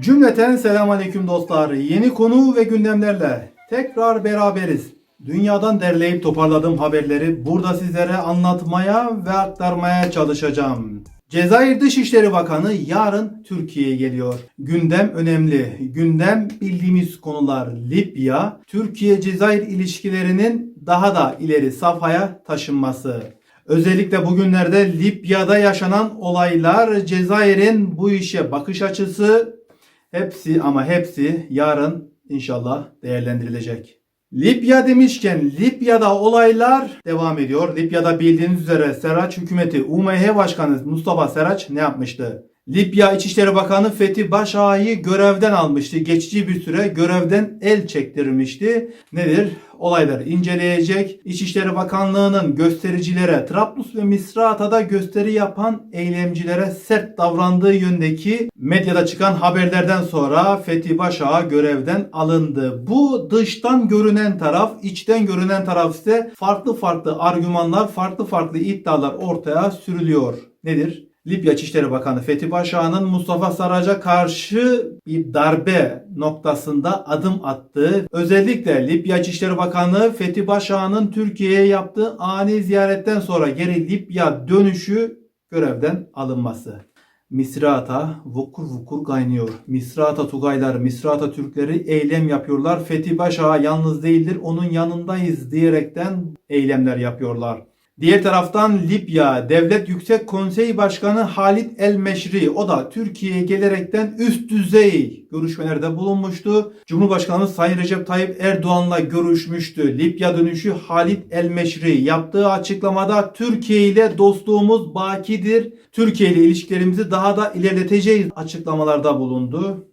Cümleten selamünaleyküm dostlar. Yeni konu ve gündemlerle tekrar beraberiz. Dünyadan derleyip toparladığım haberleri burada sizlere anlatmaya ve aktarmaya çalışacağım. Cezayir Dışişleri Bakanı yarın Türkiye'ye geliyor. Gündem önemli. Gündem bildiğimiz konular Libya, Türkiye-Cezayir ilişkilerinin daha da ileri safhaya taşınması. Özellikle bugünlerde Libya'da yaşanan olaylar, Cezayir'in bu işe bakış açısı hepsi ama hepsi yarın inşallah değerlendirilecek. Libya demişken Libya'da olaylar devam ediyor. Libya'da bildiğiniz üzere Seraç hükümeti UMH Başkanı Mustafa Seraç ne yapmıştı? Libya İçişleri Bakanı Fethi Başağ'ı görevden almıştı. Geçici bir süre görevden el çektirmişti. Nedir? Olayları inceleyecek. İçişleri Bakanlığı'nın göstericilere Trablus ve Misrata'da gösteri yapan eylemcilere sert davrandığı yöndeki medyada çıkan haberlerden sonra Fethi Başağ görevden alındı. Bu dıştan görünen taraf, içten görünen taraf ise farklı farklı argümanlar, farklı farklı iddialar ortaya sürülüyor. Nedir? Libya İçişleri Bakanı Fethi Başağ'ın Mustafa Saraç'a karşı bir darbe noktasında adım attığı, özellikle Libya İçişleri Bakanı Fethi Başağ'ın Türkiye'ye yaptığı ani ziyaretten sonra geri Libya dönüşü görevden alınması. Misrata vukur vukur kaynıyor. Misrata Tugaylar, Misrata Türkleri eylem yapıyorlar. Fethi Başağ yalnız değildir, onun yanındayız diyerekten eylemler yapıyorlar. Diğer taraftan Libya Devlet Yüksek Konseyi Başkanı Halit El Meşri o da Türkiye'ye gelerekten üst düzey görüşmelerde bulunmuştu. Cumhurbaşkanımız Sayın Recep Tayyip Erdoğan'la görüşmüştü. Libya dönüşü Halit El Meşri yaptığı açıklamada Türkiye ile dostluğumuz bakidir. Türkiye ile ilişkilerimizi daha da ilerleteceğiz açıklamalarda bulundu.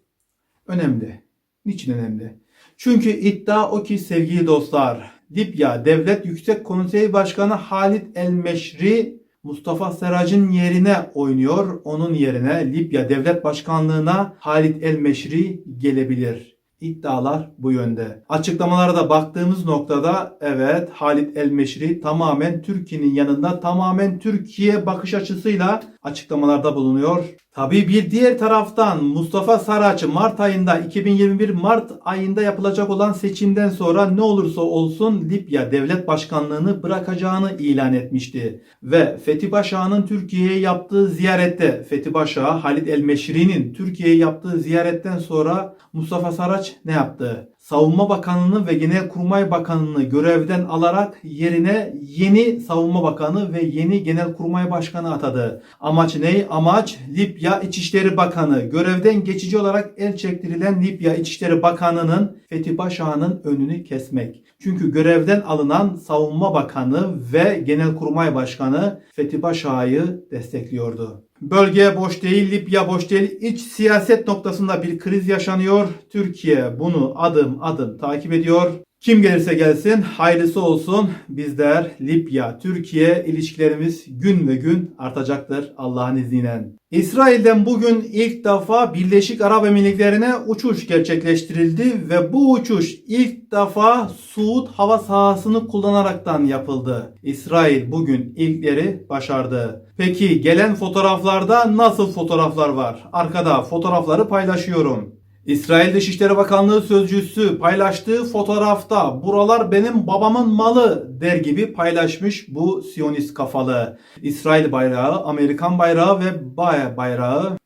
Önemli. Niçin önemli? Çünkü iddia o ki sevgili dostlar Libya Devlet Yüksek Konseyi Başkanı Halit El Meşri Mustafa Serac'ın yerine oynuyor. Onun yerine Libya Devlet Başkanlığına Halit El Meşri gelebilir. İddialar bu yönde. Açıklamalara da baktığımız noktada evet Halit El Meşri tamamen Türkiye'nin yanında tamamen Türkiye bakış açısıyla açıklamalarda bulunuyor. Tabii bir diğer taraftan Mustafa Saraç Mart ayında 2021 Mart ayında yapılacak olan seçimden sonra ne olursa olsun Libya Devlet Başkanlığını bırakacağını ilan etmişti. Ve Fethi Başağ'ın Türkiye'ye yaptığı ziyarette Fethi Başağ Halit El Meşri'nin Türkiye'ye yaptığı ziyaretten sonra Mustafa Saraç ne yaptı? Savunma Bakanlığı'nı ve Genelkurmay Bakanlığı'nı görevden alarak yerine yeni Savunma Bakanı ve yeni Genelkurmay Başkanı atadı. Amaç ne? Amaç Libya İçişleri Bakanı. Görevden geçici olarak el çektirilen Libya İçişleri Bakanı'nın Fethi Başağ'ın önünü kesmek. Çünkü görevden alınan Savunma Bakanı ve Genelkurmay Başkanı Fethi Başağ'ı destekliyordu. Bölge boş değil, Libya boş değil. İç siyaset noktasında bir kriz yaşanıyor. Türkiye bunu adım adım takip ediyor. Kim gelirse gelsin hayırlısı olsun. Bizler Libya, Türkiye ilişkilerimiz gün ve gün artacaktır Allah'ın izniyle. İsrail'den bugün ilk defa Birleşik Arap Emirlikleri'ne uçuş gerçekleştirildi ve bu uçuş ilk defa Suud hava sahasını kullanaraktan yapıldı. İsrail bugün ilkleri başardı. Peki gelen fotoğraflarda nasıl fotoğraflar var? Arkada fotoğrafları paylaşıyorum. İsrail Dışişleri Bakanlığı sözcüsü paylaştığı fotoğrafta buralar benim babamın malı der gibi paylaşmış bu Siyonist kafalı. İsrail bayrağı, Amerikan bayrağı ve Bay bayrağı.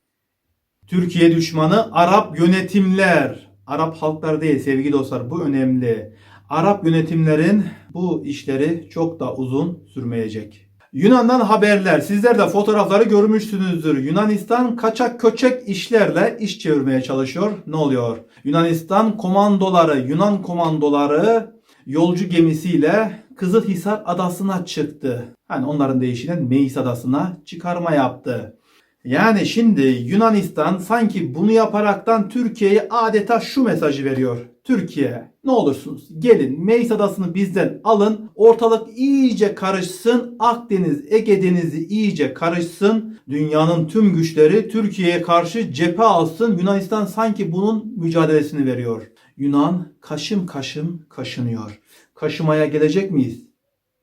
Türkiye düşmanı Arap yönetimler. Arap halklar değil sevgili dostlar bu önemli. Arap yönetimlerin bu işleri çok da uzun sürmeyecek. Yunan'dan haberler. Sizler de fotoğrafları görmüşsünüzdür. Yunanistan kaçak köçek işlerle iş çevirmeye çalışıyor. Ne oluyor? Yunanistan komandoları, Yunan komandoları yolcu gemisiyle Kızılhisar adasına çıktı. Hani onların deyişiyle Meis adasına çıkarma yaptı. Yani şimdi Yunanistan sanki bunu yaparaktan Türkiye'ye adeta şu mesajı veriyor. Türkiye ne olursunuz gelin Meis adasını bizden alın. Ortalık iyice karışsın. Akdeniz, Ege denizi iyice karışsın. Dünyanın tüm güçleri Türkiye'ye karşı cephe alsın. Yunanistan sanki bunun mücadelesini veriyor. Yunan kaşım kaşım kaşınıyor. Kaşımaya gelecek miyiz?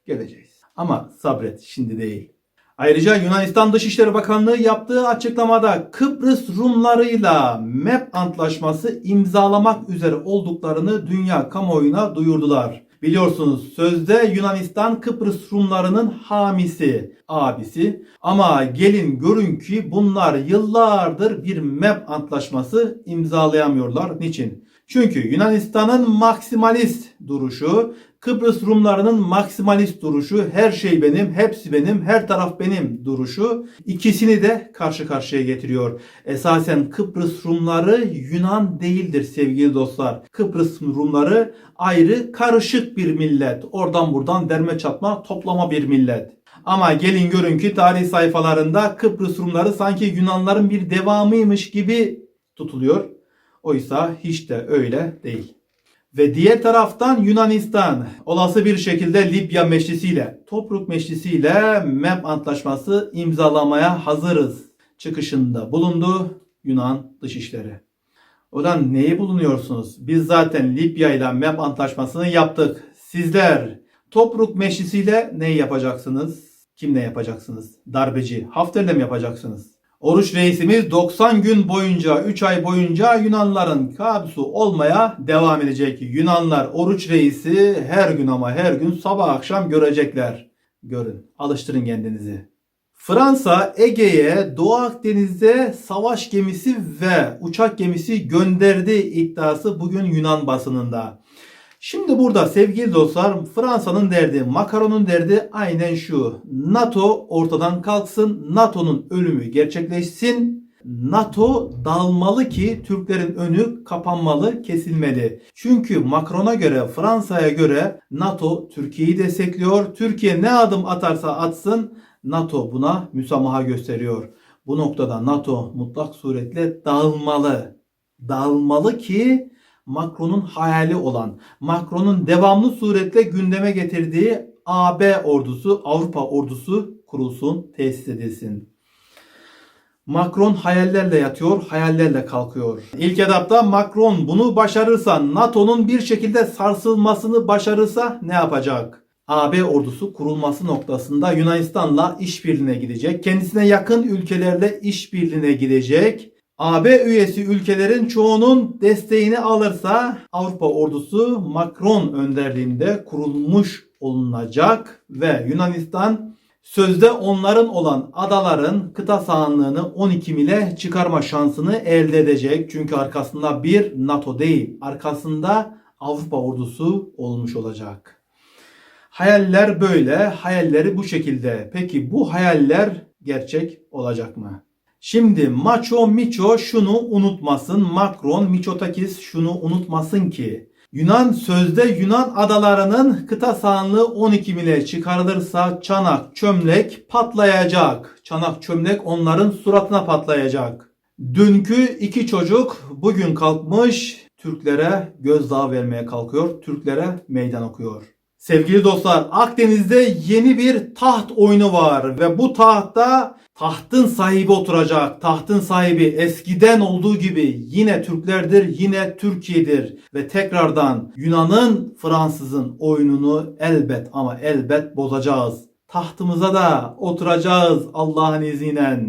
Geleceğiz. Ama sabret şimdi değil. Ayrıca Yunanistan Dışişleri Bakanlığı yaptığı açıklamada Kıbrıs Rumlarıyla MEP antlaşması imzalamak üzere olduklarını dünya kamuoyuna duyurdular. Biliyorsunuz sözde Yunanistan Kıbrıs Rumlarının hamisi, abisi ama gelin görün ki bunlar yıllardır bir MEP antlaşması imzalayamıyorlar. Niçin? Çünkü Yunanistan'ın maksimalist duruşu, Kıbrıs Rumlarının maksimalist duruşu, her şey benim, hepsi benim, her taraf benim duruşu ikisini de karşı karşıya getiriyor. Esasen Kıbrıs Rumları Yunan değildir sevgili dostlar. Kıbrıs Rumları ayrı karışık bir millet. Oradan buradan derme çatma toplama bir millet. Ama gelin görün ki tarih sayfalarında Kıbrıs Rumları sanki Yunanların bir devamıymış gibi tutuluyor. Oysa hiç de öyle değil. Ve diğer taraftan Yunanistan olası bir şekilde Libya Meclisi'yle, Tobruk Meclisi'yle MEP antlaşması imzalamaya hazırız çıkışında bulundu Yunan Dışişleri. Odan neyi bulunuyorsunuz? Biz zaten Libya ile MEP antlaşmasını yaptık. Sizler Tobruk Meclisi'yle ne yapacaksınız? Kimle yapacaksınız? Darbeci Hafter'le mi yapacaksınız? Oruç reisimiz 90 gün boyunca 3 ay boyunca Yunanların kabsu olmaya devam edecek. Yunanlar oruç reisi her gün ama her gün sabah akşam görecekler. Görün alıştırın kendinizi. Fransa Ege'ye Doğu Akdeniz'de savaş gemisi ve uçak gemisi gönderdi iddiası bugün Yunan basınında. Şimdi burada sevgili dostlar Fransa'nın derdi, Macron'un derdi aynen şu. NATO ortadan kalksın, NATO'nun ölümü gerçekleşsin. NATO dağılmalı ki Türklerin önü kapanmalı, kesilmeli. Çünkü Macron'a göre, Fransa'ya göre NATO Türkiye'yi destekliyor. Türkiye ne adım atarsa atsın NATO buna müsamaha gösteriyor. Bu noktada NATO mutlak suretle dağılmalı. Dağılmalı ki Macron'un hayali olan, Macron'un devamlı suretle gündeme getirdiği AB ordusu, Avrupa ordusu kurulsun, tesis edilsin. Macron hayallerle yatıyor, hayallerle kalkıyor. İlk etapta Macron bunu başarırsa, NATO'nun bir şekilde sarsılmasını başarırsa ne yapacak? AB ordusu kurulması noktasında Yunanistan'la işbirliğine gidecek. Kendisine yakın ülkelerle işbirliğine gidecek. AB üyesi ülkelerin çoğunun desteğini alırsa Avrupa ordusu Macron önderliğinde kurulmuş olunacak ve Yunanistan sözde onların olan adaların kıta sahanlığını 12 mile çıkarma şansını elde edecek. Çünkü arkasında bir NATO değil, arkasında Avrupa ordusu olmuş olacak. Hayaller böyle, hayalleri bu şekilde. Peki bu hayaller gerçek olacak mı? Şimdi Macho Micho şunu unutmasın. Macron Miçotakis şunu unutmasın ki Yunan sözde Yunan adalarının kıta sahanlığı 12 mile çıkarılırsa çanak çömlek patlayacak. Çanak çömlek onların suratına patlayacak. Dünkü iki çocuk bugün kalkmış Türklere gözdağı vermeye kalkıyor. Türklere meydan okuyor. Sevgili dostlar Akdeniz'de yeni bir taht oyunu var ve bu tahtta tahtın sahibi oturacak. Tahtın sahibi eskiden olduğu gibi yine Türklerdir, yine Türkiye'dir ve tekrardan Yunan'ın Fransız'ın oyununu elbet ama elbet bozacağız. Tahtımıza da oturacağız Allah'ın izniyle.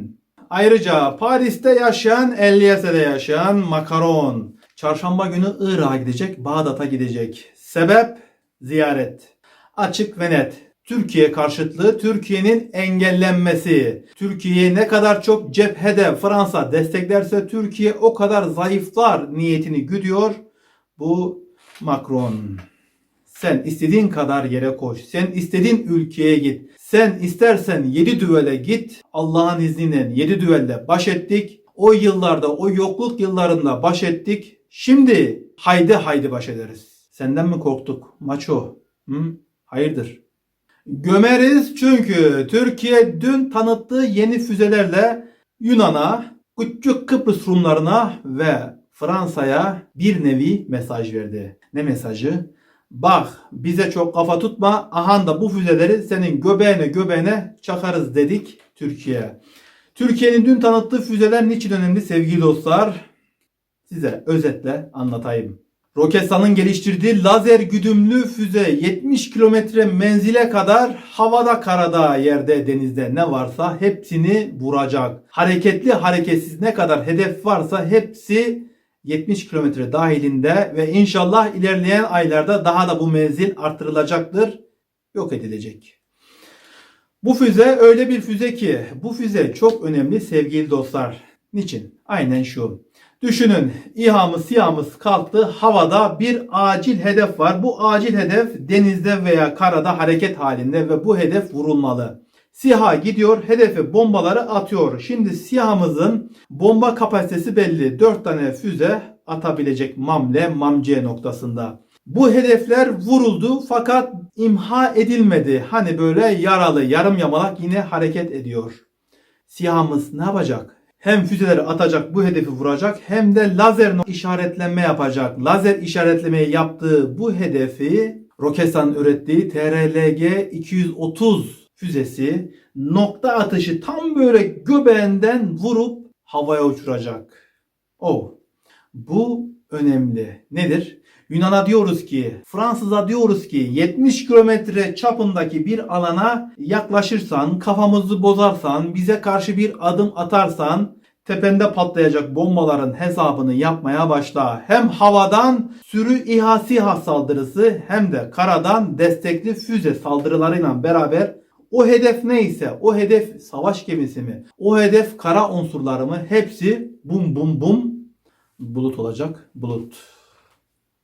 Ayrıca Paris'te yaşayan, Eliese'de yaşayan Makaron çarşamba günü Irak'a gidecek, Bağdat'a gidecek. Sebep ziyaret. Açık ve net. Türkiye karşıtlığı, Türkiye'nin engellenmesi. Türkiye'ye ne kadar çok cephede Fransa desteklerse Türkiye o kadar zayıflar niyetini güdüyor. Bu Macron. Sen istediğin kadar yere koş. Sen istediğin ülkeye git. Sen istersen 7 düvele git. Allah'ın izniyle 7 düvelle baş ettik. O yıllarda, o yokluk yıllarında baş ettik. Şimdi haydi haydi baş ederiz. Senden mi korktuk? Maço. Hı? Hayırdır? Gömeriz çünkü Türkiye dün tanıttığı yeni füzelerle Yunan'a, küçük Kıbrıs Rumlarına ve Fransa'ya bir nevi mesaj verdi. Ne mesajı? Bak bize çok kafa tutma. Ahan da bu füzeleri senin göbeğine göbeğine çakarız dedik Türkiye. Türkiye'nin dün tanıttığı füzeler niçin önemli sevgili dostlar? Size özetle anlatayım. Roketsan'ın geliştirdiği lazer güdümlü füze 70 kilometre menzile kadar havada, karada, yerde, denizde ne varsa hepsini vuracak. Hareketli, hareketsiz ne kadar hedef varsa hepsi 70 kilometre dahilinde ve inşallah ilerleyen aylarda daha da bu menzil artırılacaktır. Yok edilecek. Bu füze öyle bir füze ki bu füze çok önemli sevgili dostlar. Niçin? Aynen şu. Düşünün İHA'mız SİHA'mız kalktı havada bir acil hedef var. Bu acil hedef denizde veya karada hareket halinde ve bu hedef vurulmalı. SİHA gidiyor hedefe bombaları atıyor. Şimdi SİHA'mızın bomba kapasitesi belli. 4 tane füze atabilecek mamle mamce noktasında. Bu hedefler vuruldu fakat imha edilmedi. Hani böyle yaralı yarım yamalak yine hareket ediyor. SİHA'mız ne yapacak? Hem füzeleri atacak bu hedefi vuracak hem de lazer işaretleme yapacak. Lazer işaretlemeyi yaptığı bu hedefi Roketsan'ın ürettiği TRLG 230 füzesi nokta atışı tam böyle göbeğinden vurup havaya uçuracak. Oh. Bu önemli. Nedir? Yunan'a diyoruz ki, Fransız'a diyoruz ki 70 kilometre çapındaki bir alana yaklaşırsan, kafamızı bozarsan, bize karşı bir adım atarsan tepende patlayacak bombaların hesabını yapmaya başla. Hem havadan sürü İHA SİHA saldırısı hem de karadan destekli füze saldırılarıyla beraber o hedef neyse, o hedef savaş gemisi mi, o hedef kara unsurları mı hepsi bum bum bum bulut olacak. Bulut.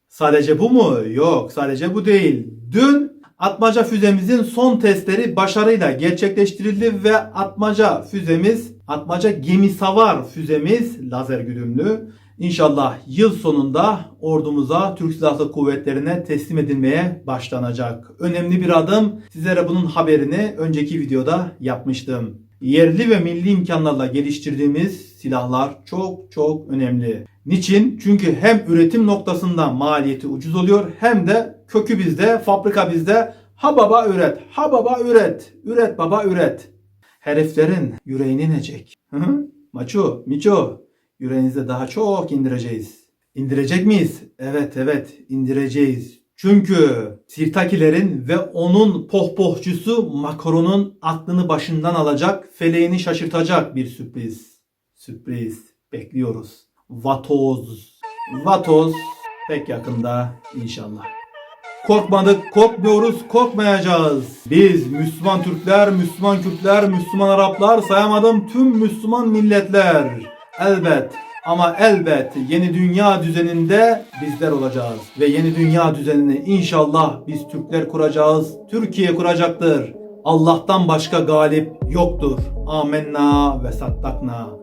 Sadece bu mu? Yok, sadece bu değil. Dün atmaca füzemizin son testleri başarıyla gerçekleştirildi ve atmaca füzemiz, atmaca gemi savar füzemiz lazer güdümlü İnşallah yıl sonunda ordumuza, Türk Silahlı Kuvvetlerine teslim edilmeye başlanacak. Önemli bir adım. Sizlere bunun haberini önceki videoda yapmıştım. Yerli ve milli imkanlarla geliştirdiğimiz silahlar çok çok önemli. Niçin? Çünkü hem üretim noktasında maliyeti ucuz oluyor hem de kökü bizde, fabrika bizde. Ha baba üret, ha baba üret, üret baba üret. Heriflerin yüreğini inecek. Hı hı. Maço, Miço, yüreğinize daha çok indireceğiz. İndirecek miyiz? Evet evet indireceğiz. Çünkü Sirtakilerin ve onun pohpohçusu Macron'un aklını başından alacak, feleğini şaşırtacak bir sürpriz. Sürpriz bekliyoruz. Vatoz. Vatoz pek yakında inşallah. Korkmadık, korkmuyoruz, korkmayacağız. Biz Müslüman Türkler, Müslüman Kürtler, Müslüman Araplar sayamadım tüm Müslüman milletler. Elbet ama elbet yeni dünya düzeninde bizler olacağız. Ve yeni dünya düzenini inşallah biz Türkler kuracağız. Türkiye kuracaktır. Allah'tan başka galip yoktur. Amenna ve saddakna.